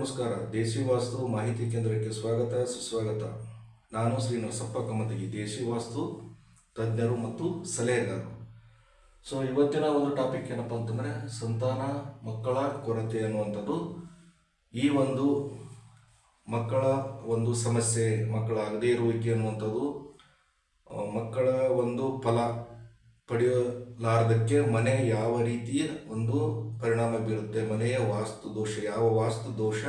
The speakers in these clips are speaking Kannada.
ನಮಸ್ಕಾರ. ದೇಸಿ ವಾಸ್ತು ಮಾಹಿತಿ ಕೇಂದ್ರಕ್ಕೆ ಸ್ವಾಗತ, ಸುಸ್ವಾಗತ. ನಾನು ಶ್ರೀ ನರಸಪ್ಪ ಕಮತಗಿ ದೇಸಿ ವಾಸ್ತು ತಜ್ಞರು ಮತ್ತು ಸಲಹೆಗಾರರು. ಸೊ ಇವತ್ತಿನ ಒಂದು ಟಾಪಿಕ್ ಏನಪ್ಪ ಅಂತಂದರೆ, ಸಂತಾನ ಮಕ್ಕಳ ಕೊರತೆ ಅನ್ನುವಂಥದ್ದು. ಈ ಒಂದು ಮಕ್ಕಳ ಒಂದು ಸಮಸ್ಯೆ, ಮಕ್ಕಳ ಆಗದೇ ಇರುವಿಕೆ ಅನ್ನುವಂಥದ್ದು ಮಕ್ಕಳ ಒಂದು ಫಲ ಪಡೆಯಲಾರದಕ್ಕೆ ಮನೆ ಯಾವ ರೀತಿಯ ಒಂದು ಪರಿಣಾಮ ಬೀರುತ್ತೆ? ಮನೆಯ ವಾಸ್ತು ದೋಷ ಯಾವ ವಾಸ್ತು ದೋಷ?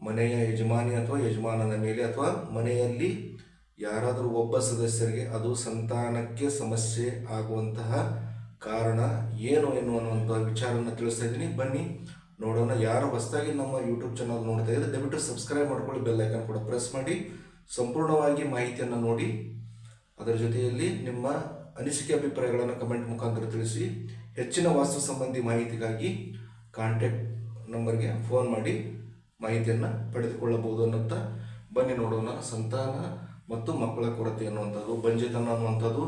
ಮನೆಯ ಯಜಮಾನಿ ಅಥವಾ ಯಜಮಾನನ ಮೇಲೆ ಅಥವಾ ಮನೆಯಲ್ಲಿ ಯಾರಾದರೂ ಒಬ್ಬ ಸದಸ್ಯರಿಗೆ ಅದು ಸಂತಾನಕ್ಕೆ ಸಮಸ್ಯೆ ಆಗುವಂತಹ ಕಾರಣ ಏನು ಎನ್ನುವಂತಹ ವಿಚಾರವನ್ನು ತಿಳಿಸ್ತಾ ಇದ್ದೀನಿ. ಬನ್ನಿ, ನೋಡೋಣ. ಯಾರು ಹೊಸದಾಗಿ ನಮ್ಮ ಯೂಟ್ಯೂಬ್ ಚಾನಲ್ ನೋಡ್ತಾ ಇದ್ರೆ ದಯವಿಟ್ಟು ಸಬ್ಸ್ಕ್ರೈಬ್ ಮಾಡ್ಕೊಳ್ಳಿ ಬೆಲ್ ಐಕನ್ ಕೂಡ ಪ್ರೆಸ್ ಮಾಡಿ. ಸಂಪೂರ್ಣವಾಗಿ ಮಾಹಿತಿಯನ್ನು ನೋಡಿ. ಅದರ ಜೊತೆಯಲ್ಲಿ ನಿಮ್ಮ ಅನಿಸಿಕೆ ಅಭಿಪ್ರಾಯಗಳನ್ನು ಕಮೆಂಟ್ ಮುಖಾಂತರ ತಿಳಿಸಿ. ಹೆಚ್ಚಿನ ವಾಸ್ತು ಸಂಬಂಧಿ ಮಾಹಿತಿಗಾಗಿ ಕಾಂಟ್ಯಾಕ್ಟ್ ನಂಬರ್ಗೆ ಫೋನ್ ಮಾಡಿ ಮಾಹಿತಿಯನ್ನು ಪಡೆದುಕೊಳ್ಳಬಹುದು ಅನ್ನುತ್ತ. ಬನ್ನಿ ನೋಡೋಣ ಸಂತಾನ ಮತ್ತು ಮಕ್ಕಳ ಕೊರತೆ ಅನ್ನುವಂಥದ್ದು, ಬಂಜೆತನ ಅನ್ನುವಂಥದ್ದು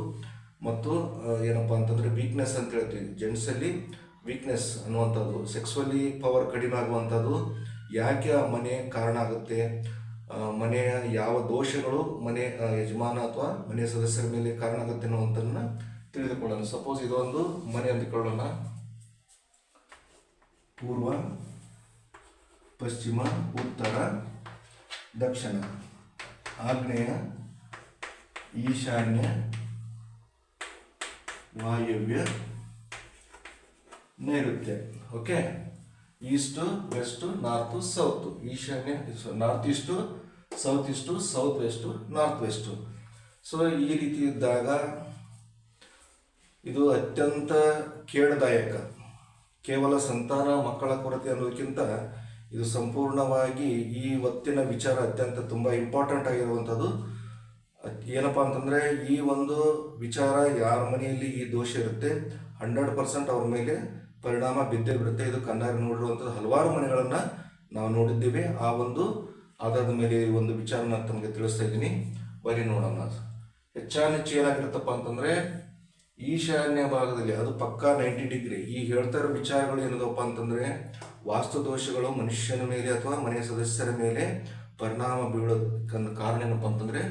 ಮತ್ತು ಏನಪ್ಪ ಅಂತಂದರೆ ವೀಕ್ನೆಸ್ ಅಂತ ಹೇಳ್ತೀವಿ. ಜೆಂಟ್ಸಲ್ಲಿ ವೀಕ್ನೆಸ್ ಅನ್ನುವಂಥದ್ದು ಸೆಕ್ಸ್ವಲಿ ಪವರ್ ಕಡಿಮೆ ಆಗುವಂಥದ್ದು, ಯಾಕೆ ಆ ಮನೆ ಕಾರಣ ಆಗುತ್ತೆ ಮನೆಯ ಯಾವ ದೋಷಗಳು ಮನೆ ಯಜಮಾನ ಅಥವಾ ಮನೆಯ ಸದಸ್ಯರ ಮೇಲೆ ಕಾರಣ ಆಗುತ್ತೆ ಅನ್ನುವಂಥದ್ದನ್ನ ತಿಳಿದುಕೊಳ್ಳೋಣ. ಸಪೋಸ್ ಇದೊಂದು ಮನೆ ಅಂದುಕೊಳ್ಳೋಣ ಪೂರ್ವ, ಪಶ್ಚಿಮ, ಉತ್ತರ, ದಕ್ಷಿಣ. ಆಗ್ನೇಯ, ಈಶಾನ್ಯ, ವಾಯವ್ಯ, ನೈಋತ್ಯ. Okay east, west, north, south. ಈಶಾನ್ಯ north east, south east, south west, north west. So ಈ ರೀತಿ ಇದ್ದಾಗ ಇದು ಅತ್ಯಂತ ಖೇಡದಾಯಕ ಕೇವಲ ಸಂತಾನ ಮಕ್ಕಳ ಕೊರತೆ ಅನ್ನೋದಕ್ಕಿಂತ ಇದು ಸಂಪೂರ್ಣವಾಗಿ ಈ ಹೊತ್ತಿನ ವಿಚಾರ ಅತ್ಯಂತ ತುಂಬ ಇಂಪಾರ್ಟೆಂಟ್ ಆಗಿರುವಂಥದ್ದು. ಏನಪ್ಪ ಅಂತಂದರೆ, ಈ ಒಂದು ವಿಚಾರ ಯಾರ ಮನೆಯಲ್ಲಿ ಈ ದೋಷ ಇರುತ್ತೆ? ಹಂಡ್ರೆಡ್ ಪರ್ಸೆಂಟ್ ಅವ್ರ ಮೇಲೆ ಪರಿಣಾಮ ಬಿದ್ದೇ ಬಿಡುತ್ತೆ. ಇದು ಕಣ್ಣಾರೆ ನೋಡಿರುವಂಥದ್ದು ಹಲವಾರು ಮನೆಗಳನ್ನು ನಾವು ನೋಡಿದ್ದೇವೆ. ಆ ಒಂದು ಆಧಾರದ ಮೇಲೆ ಈ ಒಂದು ವಿಚಾರನ ತಮಗೆ ತಿಳಿಸ್ತಾ ಇದ್ದೀನಿ. ಬರೀ ನೋಡೋಣ. ಹೆಚ್ಚಾನ ಹೆಚ್ಚು ಏನಾಗಿರುತ್ತಪ್ಪ ಅಂತಂದರೆ, ಈಶಾನ್ಯ ಭಾಗದಲ್ಲಿ, ಅದು ಪಕ್ಕಾ ನೈಂಟಿ ಡಿಗ್ರಿ. ಈ ಹೇಳ್ತಾ ಇರೋ ವಿಚಾರಗಳು ಏನದಪ್ಪ ಅಂತಂದರೆ, ವಾಸ್ತು ದೋಷಗಳು ಮನುಷ್ಯನ ಮೇಲೆ ಅಥವಾ ಮನೆಯ ಸದಸ್ಯರ ಮೇಲೆ ಪರಿಣಾಮ ಬೀಳೋದಕ್ಕೆ ಕಾರಣ ಏನಪ್ಪ ಅಂತಂದರೆ,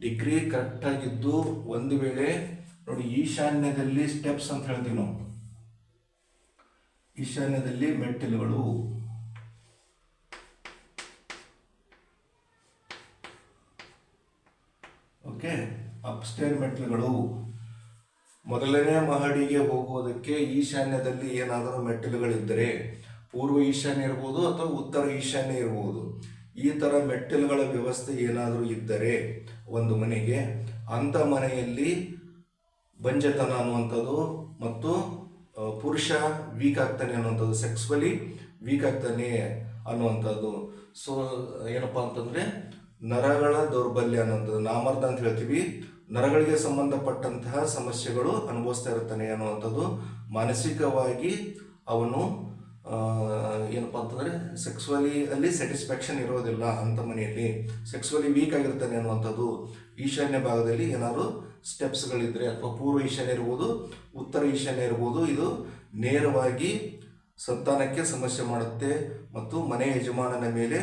ಡಿಗ್ರಿ ಕರೆಕ್ಟಾಗಿದ್ದು ಒಂದು ವೇಳೆ, ನೋಡಿ ಈಶಾನ್ಯದಲ್ಲಿ ಸ್ಟೆಪ್ಸ್ ಅಂತ ಹೇಳ್ತೀವಿ ನಾವು. ಈಶಾನ್ಯದಲ್ಲಿ ಮೆಟ್ಟಿಲುಗಳು. ಓಕೆ, ಅಪ್ಸ್ಟೇರ್ ಮೆಟ್ಟಿಲುಗಳು. ಮೊದಲನೇ ಮಹಡಿಗೆ ಹೋಗುವುದಕ್ಕೆ ಈಶಾನ್ಯದಲ್ಲಿ ಏನಾದರೂ ಮೆಟ್ಟಿಲುಗಳಿದ್ದರೆ, ಪೂರ್ವ ಈಶಾನ್ಯ ಇರ್ಬೋದು ಅಥವಾ ಉತ್ತರ ಈಶಾನ್ಯ ಇರ್ಬೋದು, ಈ ಥರ ಮೆಟ್ಟಿಲುಗಳ ವ್ಯವಸ್ಥೆ ಏನಾದರೂ ಇದ್ದರೆ ಒಂದು ಮನೆಗೆ ಅಂಥ ಮನೆಯಲ್ಲಿ ಬಂಜತನ ಅನ್ನುವಂಥದ್ದು ಮತ್ತು ಪುರುಷ ವೀಕ್ ಆಗ್ತಾನೆ ಅನ್ನುವಂಥದ್ದು ಸೆಕ್ಸ್ವಲಿ ವೀಕ್ ಆಗ್ತಾನೆ ಅನ್ನುವಂಥದ್ದು. ಸೊ ಏನಪ್ಪ ಅಂತಂದರೆ, ನರಗಳ ದೌರ್ಬಲ್ಯ ಅನ್ನುವಂಥದ್ದು ನಾಮರ್ದ ಅಂತ ಹೇಳ್ತೀವಿ. ನರಗಳಿಗೆ ಸಂಬಂಧಪಟ್ಟಂತಹ ಸಮಸ್ಯೆಗಳು ಅನುಭವಿಸ್ತಾ ಇರ್ತಾನೆ ಅನ್ನುವಂಥದ್ದು. ಮಾನಸಿಕವಾಗಿ ಅವನು ಏನಪ್ಪ ಅಂತಂದರೆ ಸೆಕ್ಸ್ವಲಿ ಅಲ್ಲಿ ಸ್ಯಾಟಿಸ್ಫ್ಯಾಕ್ಷನ್ ಇರೋದಿಲ್ಲ ಅಂತ ಮನೆಯಲ್ಲಿ. ಸೆಕ್ಸ್ವಲಿ ವೀಕ್ ಆಗಿರ್ತಾನೆ ಅನ್ನುವಂಥದ್ದು. ಈಶಾನ್ಯ ಭಾಗದಲ್ಲಿ ಏನಾದರೂ ಸ್ಟೆಪ್ಸ್ಗಳಿದ್ದರೆ ಅಥವಾ ಪೂರ್ವ ಈಶಾನ್ಯ ಇರ್ಬೋದು ಉತ್ತರ ಈಶಾನ್ಯ ಇರ್ಬೋದು ಇದು ನೇರವಾಗಿ ಸಂತಾನಕ್ಕೆ ಸಮಸ್ಯೆ ಮಾಡುತ್ತೆ ಮತ್ತು ಮನೆ ಯಜಮಾನನ ಮೇಲೆ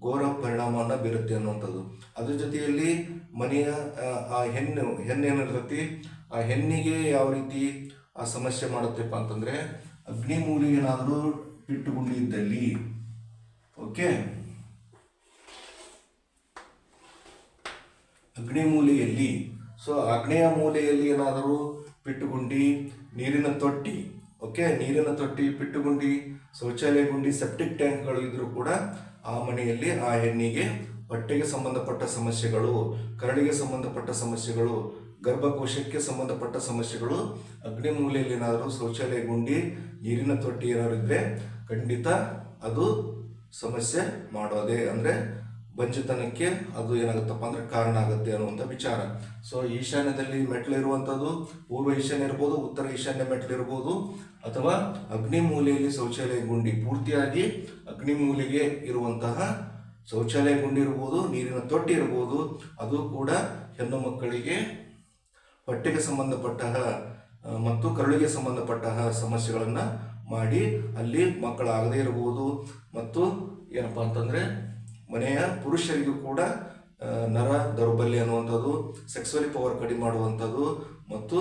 ಘೋರ ಪರಿಣಾಮವನ್ನು ಬೀರುತ್ತೆ ಅನ್ನುವಂಥದ್ದು. ಅದ್ರ ಜೊತೆಯಲ್ಲಿ ಮನೆಯ ಆ, ಹೆಣ್ಣು ಹೆಣ್ಣೇನಿರ್ತತಿ ಆ ಹೆಣ್ಣಿಗೆ ಯಾವ ರೀತಿ ಆ ಸಮಸ್ಯೆ ಮಾಡುತ್ತಪ್ಪ ಅಂತಂದರೆ ಅಗ್ನಿಮೂಲಿ ಏನಾದರೂ ಪಿಟ್ಟುಗುಂಡಿ ಓಕೆ ಓಕೆ? ಅಗ್ನಿಮೂಲೆಯಲ್ಲಿ ಸೊ ಅಗ್ನೆಯ ಮೂಲೆಯಲ್ಲಿ ಏನಾದರೂ ಪಿಟ್ಟುಗುಂಡಿ ನೀರಿನ ತೊಟ್ಟಿ ಓಕೆ ನೀರಿನ ತೊಟ್ಟಿ ಪಿಟ್ಟುಗುಂಡಿ ಶೌಚಾಲಯ ಗುಂಡಿ ಸೆಪ್ಟಿಕ್ ಟ್ಯಾಂಕ್ಗಳು ಇದ್ದರೂ ಕೂಡ ಆ ಮನೆಯಲ್ಲಿ ಆ ಹೆಣ್ಣಿಗೆ ಹೊಟ್ಟೆಗೆ ಸಂಬಂಧಪಟ್ಟ ಸಮಸ್ಯೆಗಳು ಕರಳಿಗೆ ಸಂಬಂಧಪಟ್ಟ ಸಮಸ್ಯೆಗಳು, ಗರ್ಭಕೋಶಕ್ಕೆ ಸಂಬಂಧಪಟ್ಟ ಸಮಸ್ಯೆಗಳು, ಅಗ್ನಿ ಮೂಲೆಯಲ್ಲಿ ಏನಾದರೂ ಶೌಚಾಲಯ ಗುಂಡಿ ನೀರಿನ ತೊಟ್ಟಿ ಏನಾದ್ರು ಇದ್ದರೆ ಖಂಡಿತ ಅದು ಸಮಸ್ಯೆ ಮಾಡೋದೇ. ಅಂದರೆ ಬಂಜತನಕ್ಕೆ ಅದು ಏನಾಗುತ್ತಪ್ಪ ಅಂದ್ರೆ ಕಾರಣ ಆಗುತ್ತೆ ಅನ್ನುವಂಥ ವಿಚಾರ. ಸೊ ಈಶಾನ್ಯದಲ್ಲಿ ಮೆಟ್ಲು ಇರುವಂಥದ್ದು ಪೂರ್ವ ಈಶಾನ್ಯ ಇರ್ಬೋದು, ಉತ್ತರ ಈಶಾನ್ಯ ಮೆಟ್ಲು ಇರ್ಬೋದು, ಅಥವಾ ಅಗ್ನಿ ಮೂಲೆಯಲ್ಲಿ ಶೌಚಾಲಯ ಗುಂಡಿ, ಪೂರ್ತಿಯಾಗಿ ಅಗ್ನಿ ಮೂಲೆಗೆ ಇರುವಂತಹ ಶೌಚಾಲಯ ಗುಂಡಿ ಇರ್ಬೋದು, ನೀರಿನ ತೊಟ್ಟಿ ಇರ್ಬೋದು, ಅದು ಕೂಡ ಹೆಣ್ಣು ಮಕ್ಕಳಿಗೆ ಹೊಟ್ಟೆಗೆ ಸಂಬಂಧಪಟ್ಟ ಮತ್ತು ಕರುಳಿಗೆ ಸಂಬಂಧಪಟ್ಟ ಸಮಸ್ಯೆಗಳನ್ನು ಮಾಡಿ ಅಲ್ಲಿ ಮಕ್ಕಳಾಗದೇ ಇರಬಹುದು ಮತ್ತು ಏನಪ್ಪ ಅಂತಂದರೆ ಮನೆಯ ಪುರುಷರಿಗೂ ಕೂಡ ನರ ದೌರ್ಬಲ್ಯ ಅನ್ನುವಂಥದ್ದು ಸೆಕ್ಸುವಲಿ ಪವರ್ ಕಡಿಮೆ ಮಾಡುವಂಥದ್ದು ಮತ್ತು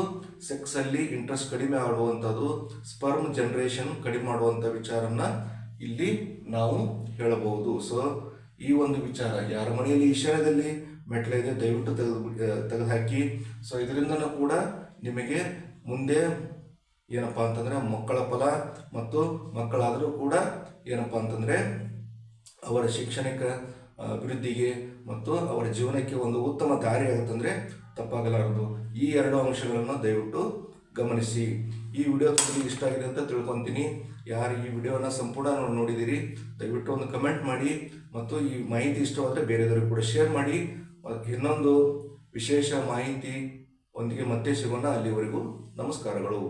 ಸೆಕ್ಸಲ್ಲಿ ಇಂಟ್ರೆಸ್ಟ್ ಕಡಿಮೆ ಆಡುವಂಥದ್ದು ಸ್ಪರ್ಮ್ ಜನರೇಷನ್ ಕಡಿಮೆ ಮಾಡುವಂಥ ವಿಚಾರನ ಇಲ್ಲಿ ನಾವು ಹೇಳಬಹುದು. ಸೊ ಈ ಒಂದು ವಿಚಾರ ಯಾರ ಮನೆಯಲ್ಲಿ ಈಶಾನ್ಯದಲ್ಲಿ ಮೆಟ್ಲಿದೆ ದಯವಿಟ್ಟು ತೆಗೆದು ತೆಗೆದುಹಾಕಿ. ಸೊ ಇದರಿಂದನೂ ಕೂಡ ನಿಮಗೆ ಮುಂದೆ ಏನಪ್ಪ ಅಂತಂದರೆ ಮಕ್ಕಳ ಫಲ ಮತ್ತು ಮಕ್ಕಳಾದರೂ ಕೂಡ ಏನಪ್ಪ ಅಂತಂದರೆ ಅವರ ಶೈಕ್ಷಣಿಕ ಅಭಿವೃದ್ಧಿಗೆ ಮತ್ತು ಅವರ ಜೀವನಕ್ಕೆ ಒಂದು ಉತ್ತಮ ದಾರಿ ಆಗುತ್ತಂದರೆ ತಪ್ಪಾಗಲಾರದು. ಈ ಎರಡು ಅಂಶಗಳನ್ನು ದಯವಿಟ್ಟು ಗಮನಿಸಿ. ಈ ವಿಡಿಯೋ ತುಂಬ ಇಷ್ಟ ಆಗಿದೆ ಅಂತ ತಿಳ್ಕೊತೀನಿ. ಯಾರು ಈ ವಿಡಿಯೋನ ಸಂಪೂರ್ಣ ನೋಡಿದ್ದೀರಿ ದಯವಿಟ್ಟು ಒಂದು ಕಮೆಂಟ್ ಮಾಡಿ ಮತ್ತು ಈ ಮಾಹಿತಿ ಇಷ್ಟವಾದರೆ ಬೇರೆಯವರಿಗೆ ಕೂಡ ಶೇರ್ ಮಾಡಿ. ಇನ್ನೊಂದು ವಿಶೇಷ ಮಾಹಿತಿ ಒಂದಿಗೆ ಮತ್ತೆ ಸಿಗೋಣ. ಅಲ್ಲಿವರೆಗೂ ನಮಸ್ಕಾರಗಳು.